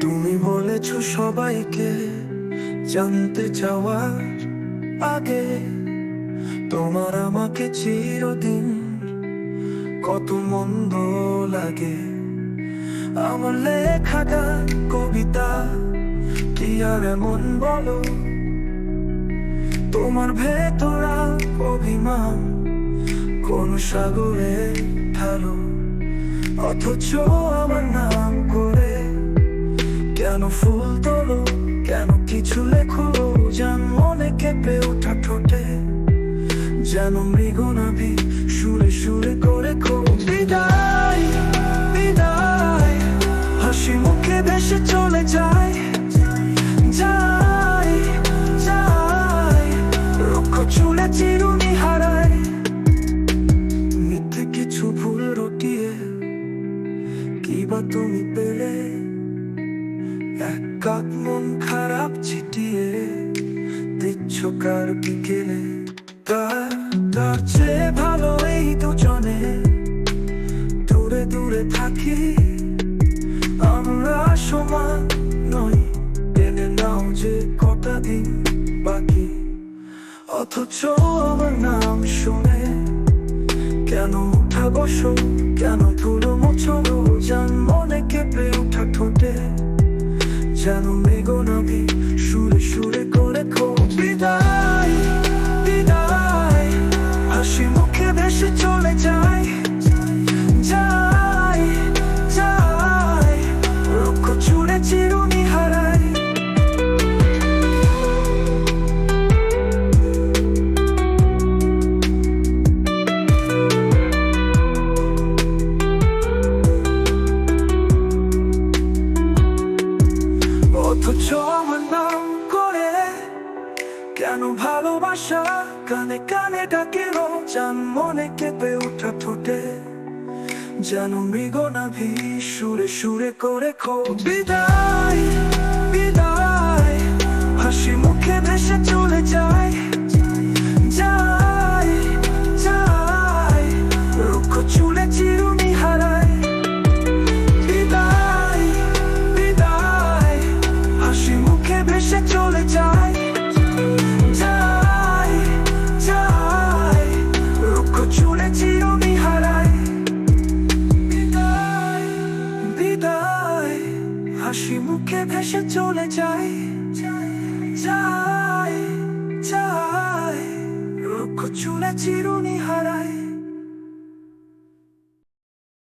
তুমি বলেছ সবাইকে জানতে চাওয়ার আগে তোমার আমাকে চিরদিন কত মন্দ লাগে। আমার লেখাটা, কবিতা, কি আর এমন বলো? তোমার ভেতরা অভিমান কোন সাগরে ঢালো অথচ আমার নাম করে কেন ফুল তোলো? কেন কিছু লেখো? যেন মনে কেঁপে ওঠা ঠোঁটে? যেন মৃগনাভি সুরে সুরে করে খো বিদায় বিদায়, হাসি মুখে ভেসে চলে যায় যায় যায় রুক্ষ চুলে চিরুনি কি তুমি পেলে? এক কাক মন খারাপ চিটিয়ে দিচ্ছ কার বিকেলে? তার তার চেয়ে ভালো এই দুজনে? দূরে দূরে থাকি আমরা সমান নই। জেনে নাও যে কটা দিন বাকি। অথচ আমার নাম শুনে কেন উঠা বসো? যেন মেঘ মেঘনাভি সুরে সুরে করে খো বিদায় বিদায় আমার নাম করে কেন ভালোবাসা? কানে কানে ডাকে জান মনে কেঁপে ওঠা ঠোঁটে। যেন মৃগনাভি সুরে সুরে করে খো বুকে ভেসে চলে যাই যাই যাই রক্ষ চুলে চিরুল